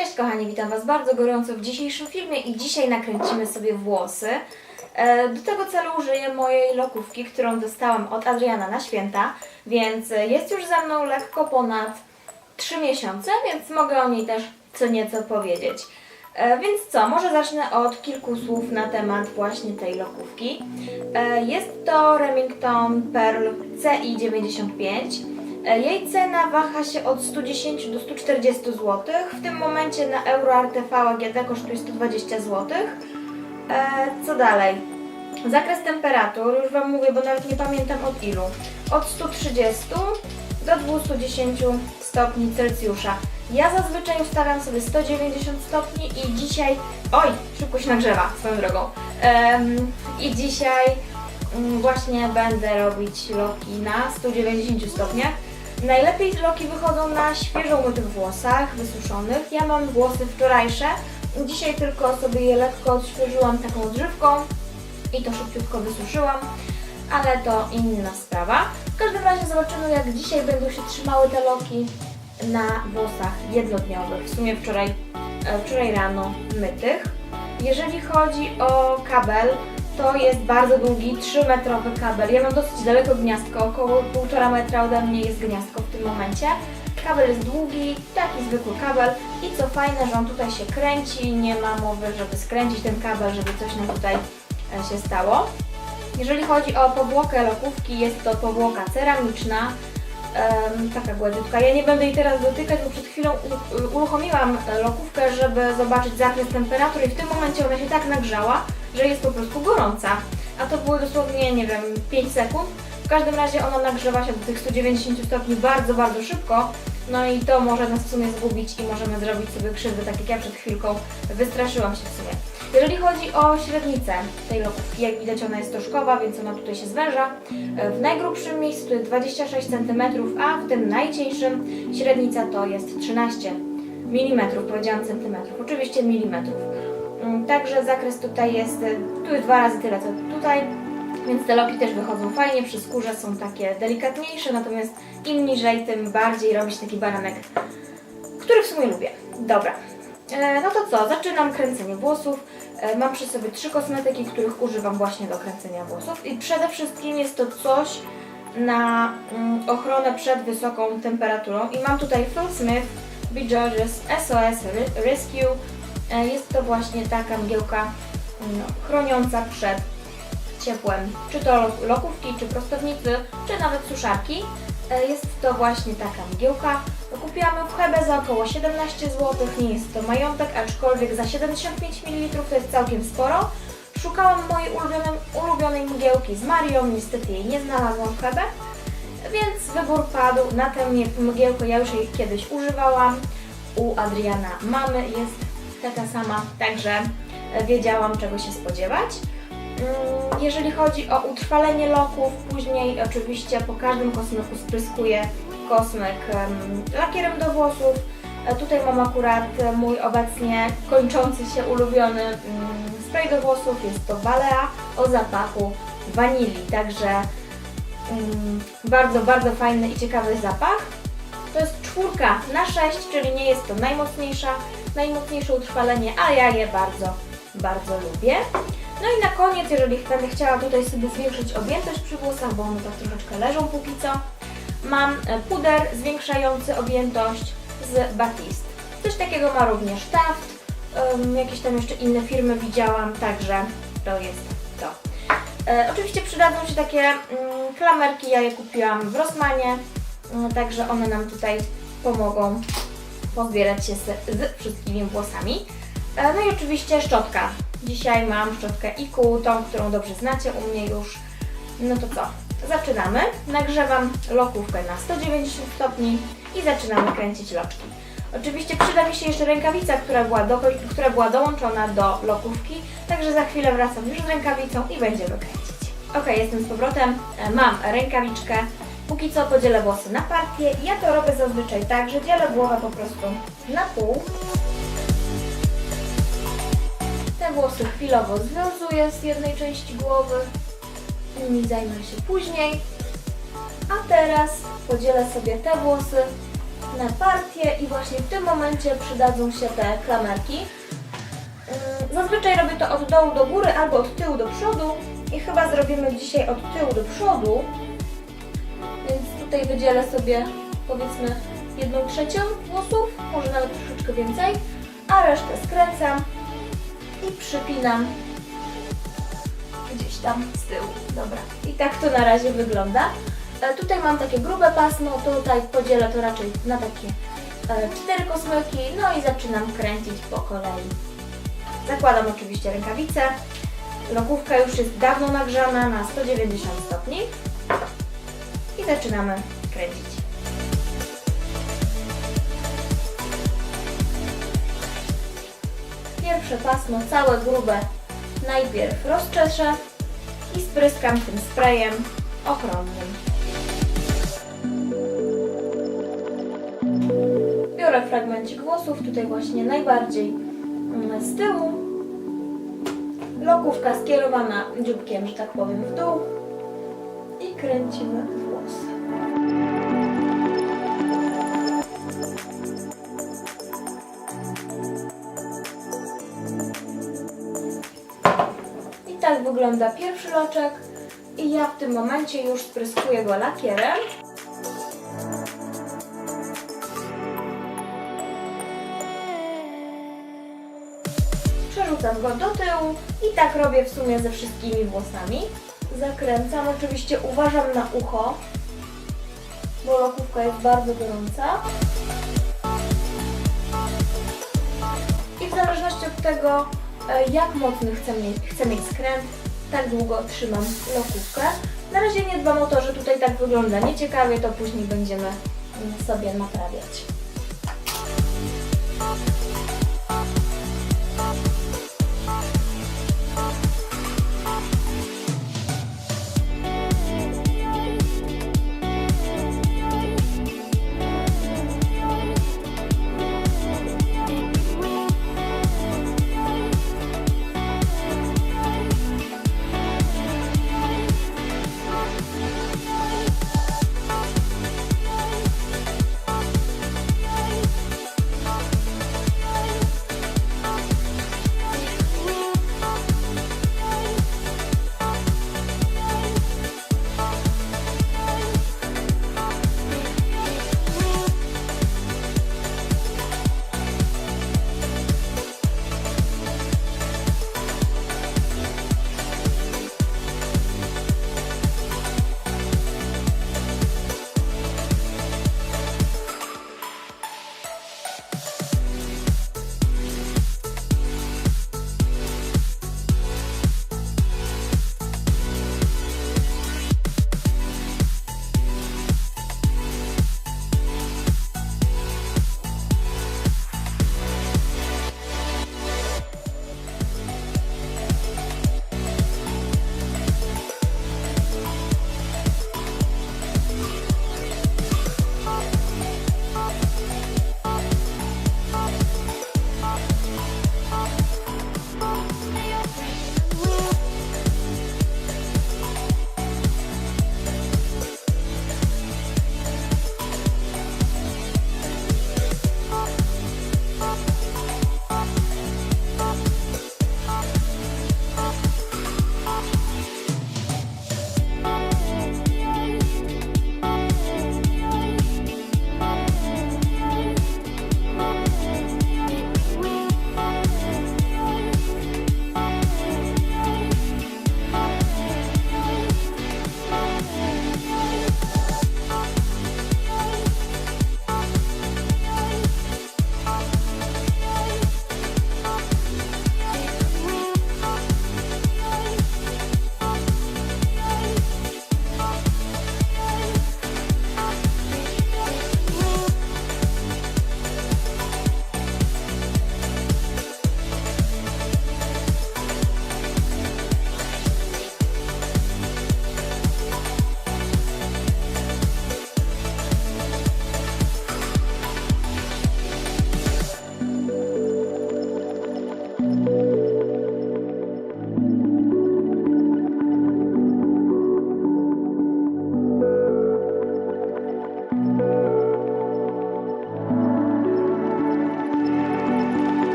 Cześć kochani, witam Was bardzo gorąco w dzisiejszym filmie i dzisiaj nakręcimy sobie włosy. E, Do tego celu użyję mojej lokówki, którą dostałam od Adriana na święta, więc jest już ze mną lekko ponad 3 miesiące, więc mogę o niej też co nieco powiedzieć. E, Więc co, może zacznę od kilku słów na temat właśnie tej lokówki. E, Jest to Remington Pearl CI95. E, Jej cena waha się od 110 do 140 zł. W tym momencie na EuroRTV AGD kosztuje 120 zł. E, Co dalej? Zakres temperatur, już Wam mówię, bo nawet nie pamiętam od ilu. Od 130 do 210 stopni Celsjusza. Ja zazwyczaj ustawiam sobie 190 stopni i dzisiaj... Oj, szybko się nagrzewa swoją drogą. Em, I dzisiaj mm, właśnie będę robić loki na 190 stopniach. Najlepiej loki wychodzą na świeżo umytych włosach, wysuszonych. Ja mam włosy wczorajsze. Dzisiaj tylko sobie je lekko odświeżyłam taką odżywką i to szybciutko wysuszyłam, ale to inna sprawa. W każdym razie zobaczymy jak dzisiaj będą się trzymały te loki na włosach jednodniowych. W sumie wczoraj, e, wczoraj rano mytych. Jeżeli chodzi o kabel, to jest bardzo długi, 3-metrowy kabel. Ja mam dosyć daleko gniazdko, około 1,5 metra ode mnie jest gniazdko tym momencie. Kabel jest długi, taki zwykły kabel i co fajne, że on tutaj się kręci, nie ma mowy, żeby skręcić ten kabel, żeby coś nam tutaj e, się stało. Jeżeli chodzi o powłokę lokówki, jest to powłoka ceramiczna, taka gładziutka. Ja nie będę jej teraz dotykać, bo przed chwilą u- uruchomiłam e, lokówkę, żeby zobaczyć zakres temperatury i w tym momencie ona się tak nagrzała, że jest po prostu gorąca. A to były dosłownie, nie wiem, 5 sekund. Każdym razie ona nagrzewa się do tych 190 stopni bardzo, bardzo szybko. No i to może nas w sumie zgubić i możemy zrobić sobie krzywdę, tak jak ja przed chwilką wystraszyłam się w sumie. Jeżeli chodzi o średnicę tej lokówki, jak widać ona jest stożkowa, więc ona tutaj się zwęża. W najgrubszym miejscu jest 26 cm, a w tym najcieńszym średnica to jest 13 mm, powiedziałam centymetrów, oczywiście milimetrów. Mm, Także zakres tutaj jest, tu jest dwa razy tyle co tutaj, więc te loki też wychodzą fajnie, przy skórze są takie delikatniejsze, natomiast im niżej, tym bardziej robi się taki baranek, który w sumie lubię. Dobra, e, no to co, zaczynam kręcenie włosów. E, Mam przy sobie trzy kosmetyki, których używam właśnie do kręcenia włosów i przede wszystkim jest to coś na mm, ochronę przed wysoką temperaturą i mam tutaj Phil Smith Be George's SOS Re- Rescue. E, Jest to właśnie taka mgiełka mm, chroniąca przed ciepłem, czy to lokówki, czy prostownicy, czy nawet suszarki. E, Jest to właśnie taka mgiełka. Kupiłam ją w Hebe za około 17 zł, nie jest to majątek, aczkolwiek za 75 ml to jest całkiem sporo. Szukałam mojej ulubionej, ulubionej mgiełki z Marią, niestety jej nie znalazłam w Hebe, więc wybór padł na tę mgie- mgiełkę, ja już jej kiedyś używałam. U Adriana mamy jest taka sama, także e, wiedziałam czego się spodziewać. Jeżeli chodzi o utrwalenie loków, później oczywiście po każdym kosmyku spryskuję kosmyk em, lakierem do włosów. E, Tutaj mam akurat mój obecnie kończący się ulubiony mm, spray do włosów. Jest to Balea o zapachu wanilii, także mm, bardzo, bardzo fajny i ciekawy zapach. To jest czwórka na 6, czyli nie jest to najmocniejsza, najmocniejsze utrwalenie, ale ja je bardzo, bardzo lubię. No i na koniec, jeżeli będę chciała tutaj sobie zwiększyć objętość przy włosach, bo one tak troszeczkę leżą póki co, mam e, puder zwiększający objętość z Batiste. Coś takiego ma również Taft, em, jakieś tam jeszcze inne firmy widziałam, także to jest to. E, oczywiście przydadzą się takie mm, klamerki, ja je kupiłam w Rossmanie, mm, także one nam tutaj pomogą pozbierać się z, z wszystkimi włosami. E, No i oczywiście szczotka. Dzisiaj mam szczotkę IQ, tą, którą dobrze znacie u mnie już. No to co? Zaczynamy. Nagrzewam lokówkę na 190 stopni i zaczynamy kręcić loczki. Oczywiście przyda mi się jeszcze rękawica, która była, do, która była dołączona do lokówki, także za chwilę wracam już z rękawicą i będziemy kręcić. Ok, jestem z powrotem. E, Mam rękawiczkę. Póki co podzielę włosy na partie. Ja to robię zazwyczaj tak, że dzielę głowę po prostu na pół. Włosy chwilowo związuję z jednej części głowy. Nimi zajmę się później. A teraz podzielę sobie te włosy następne partie i właśnie w tym momencie przydadzą się te klamerki. Zazwyczaj robię to od dołu do góry albo od tyłu do przodu i chyba zrobimy dzisiaj od tyłu do przodu. Więc tutaj wydzielę sobie powiedzmy jedną trzecią włosów, może nawet troszeczkę więcej, a resztę skręcam i przypinam gdzieś tam z tyłu. Dobra. I tak to na razie wygląda. E, tutaj mam takie grube pasmo, tutaj podzielę to raczej na takie e, cztery kosmyki, no i zaczynam kręcić po kolei. Zakładam oczywiście rękawice. Lokówka już jest dawno nagrzana na 190 stopni i zaczynamy kręcić. Pierwsze pasmo, całe grube, najpierw rozczeszę i spryskam tym sprayem ochronnym. Biorę fragmencik włosów, tutaj właśnie najbardziej mm, z tyłu. Lokówka skierowana dzióbkiem, że tak powiem, w dół i kręcimy wygląda pierwszy loczek i ja w tym momencie już spryskuję go lakierem. Przerzucam go do tyłu i tak robię w sumie ze wszystkimi włosami. Zakręcam, oczywiście uważam na ucho, bo lokówka jest bardzo gorąca. I w zależności od tego, e, jak mocny chcę mieć, chcę mieć skręt, tak długo trzymam lokówkę. Na razie nie dbam o to, że tutaj tak wygląda nieciekawie, to później będziemy sobie naprawiać.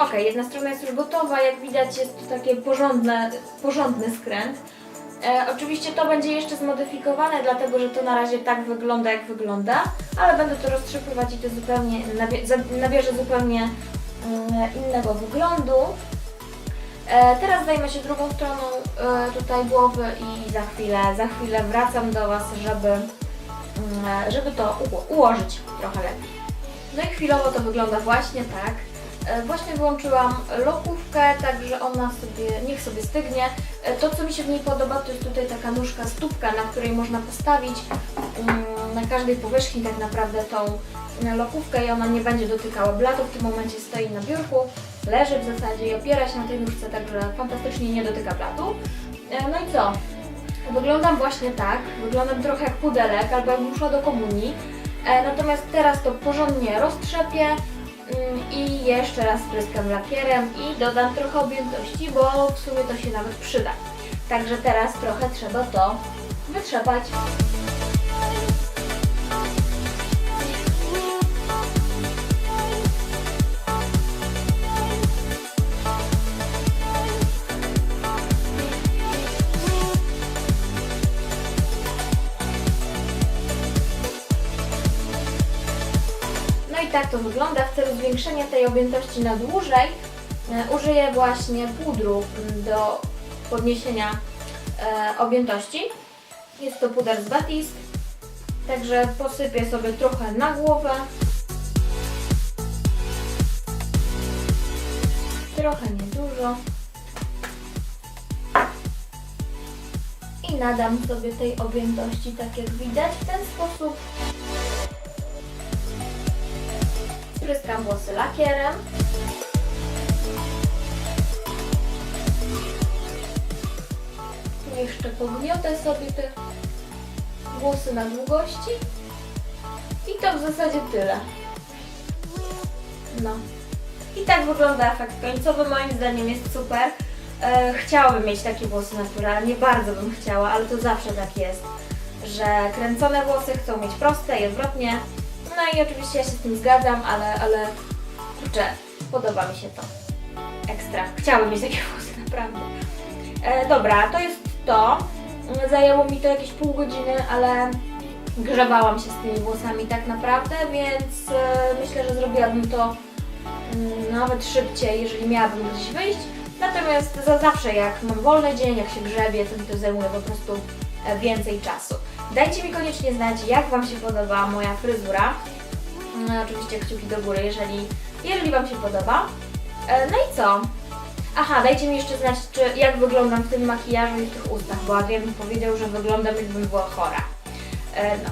Ok, jedna strona jest już gotowa, jak widać jest to takie porządne, porządny skręt. E, oczywiście to będzie jeszcze zmodyfikowane, dlatego że to na razie tak wygląda, jak wygląda, ale będę to roztrzepywać i to zupełnie nabierze zupełnie mm, innego wyglądu. E, teraz zajmę się drugą stroną e, tutaj głowy i za chwilę, za chwilę wracam do Was, żeby, mm, żeby to uło- ułożyć trochę lepiej. No i chwilowo to wygląda właśnie tak. E, Właśnie wyłączyłam lokówkę, także ona sobie, niech sobie stygnie. E, To, co mi się w niej podoba, to jest tutaj taka nóżka, stópka, na której można postawić mm, na każdej powierzchni tak naprawdę tą e, lokówkę i ona nie będzie dotykała blatu. W tym momencie stoi na biurku, leży w zasadzie i opiera się na tej nóżce, także fantastycznie nie dotyka blatu. No i co? Wyglądam właśnie tak, wyglądam trochę jak pudelek albo jakbym szła do komunii. Natomiast teraz to porządnie roztrzepię i jeszcze raz spryskam lakierem i dodam trochę objętości, bo w sumie to się nawet przyda. Także teraz trochę trzeba to wytrzepać. Tak to wygląda. W celu zwiększenia tej objętości na dłużej e, użyję właśnie pudru do podniesienia e, objętości. Jest to puder z Batiste, także posypię sobie trochę na głowę. Trochę niedużo. I nadam sobie tej objętości, tak jak widać, w ten sposób. Spryskam włosy lakierem. Jeszcze pogniotę sobie te włosy na długości. I to w zasadzie tyle. No. I tak wygląda efekt końcowy. Moim zdaniem jest super. E, chciałabym mieć takie włosy naturalnie, bardzo bym chciała, ale to zawsze tak jest, że kręcone włosy chcą mieć proste i odwrotnie. No i oczywiście ja się z tym zgadzam, ale, ale kurczę, podoba mi się to. Ekstra. Chciałabym mieć takie włosy, naprawdę. E, dobra, to jest to. Zajęło mi to jakieś pół godziny, ale grzebałam się z tymi włosami tak naprawdę, więc e, myślę, że zrobiłabym to mm, nawet szybciej, jeżeli miałabym gdzieś wyjść. Natomiast za zawsze, jak mam wolny dzień, jak się grzebie, to mi to zajmuje po prostu więcej czasu. Dajcie mi koniecznie znać, jak Wam się podoba moja fryzura. No, oczywiście kciuki do góry, jeżeli, jeżeli Wam się podoba. E, No i co? Aha, dajcie mi jeszcze znać, czy, jak wyglądam w tym makijażu i w tych ustach, bo Adrian mi powiedział, że wyglądam jakbym była chora. E, No,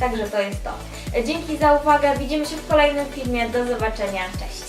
także to jest to. E, Dzięki za uwagę, widzimy się w kolejnym filmie, do zobaczenia, cześć!